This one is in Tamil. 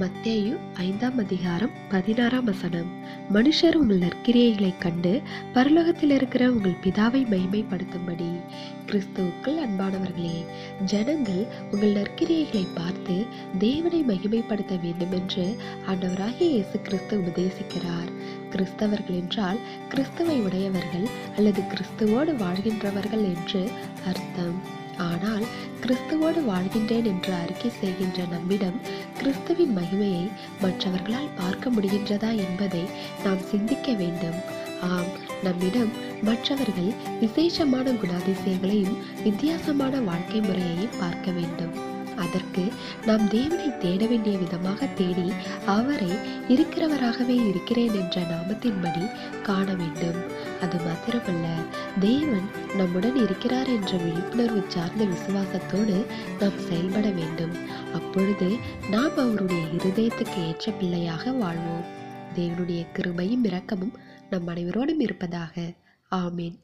மத்தேயு ஐந்தாம் அதிகாரம் பதினாறாம் வசனம். மனுஷர் உங்கள் நற்கிரியைகளைக் கண்டு பரலோகத்தில் இருக்கிற உங்கள் பிதாவை மகிமைப்படுத்தும்படி. கிறிஸ்துவுக்குள் அன்பானவர்களே ஜனங்கள் உங்கள் நற்கிரியைகளை பார்த்து தேவனை மகிமைப்படுத்த வேண்டும் என்று ஆண்டவராகிய இயேசு கிறிஸ்து உபதேசிக்கிறார். கிறிஸ்தவர்கள் என்றால் கிறிஸ்துவை உடையவர்கள் அல்லது கிறிஸ்துவோடு வாழ்கின்றவர்கள் என்று அர்த்தம். ஆனால் கிறிஸ்துவோடு வாழ்கின்றேன் என்று அறிக்கை செய்கின்ற நம்மிடம் கிறிஸ்துவின் மகிமையை மற்றவர்களால் பார்க்க முடிகின்றதா என்பதை நாம் சிந்திக்க வேண்டும். ஆம் நம்மிடம் மற்றவர்கள் விசேஷமான குணாதிசயங்களையும் வித்தியாசமான வாழ்க்கை முறையையும் பார்க்க வேண்டும். அதற்கு நாம் தேவனை தேட வேண்டிய விதமாக தேடி அவரை இருக்கிறவராகவே இருக்கிறேன் என்ற நாமத்தின்படி காண வேண்டும். அது மாத்திரமல்ல தேவன் நம்முடன் இருக்கிறார் என்ற விழிப்புணர்வு சார்ந்த விசுவாசத்தோடு நாம் செயல்பட வேண்டும். அப்பொழுது நாம் அவருடைய இருதயத்துக்கு ஏற்ற பிள்ளையாக வாழ்வோம். தேவனுடைய கிருபையும் இரக்கமும் நம் அனைவரோடும் இருப்பதாக. ஆமீன்.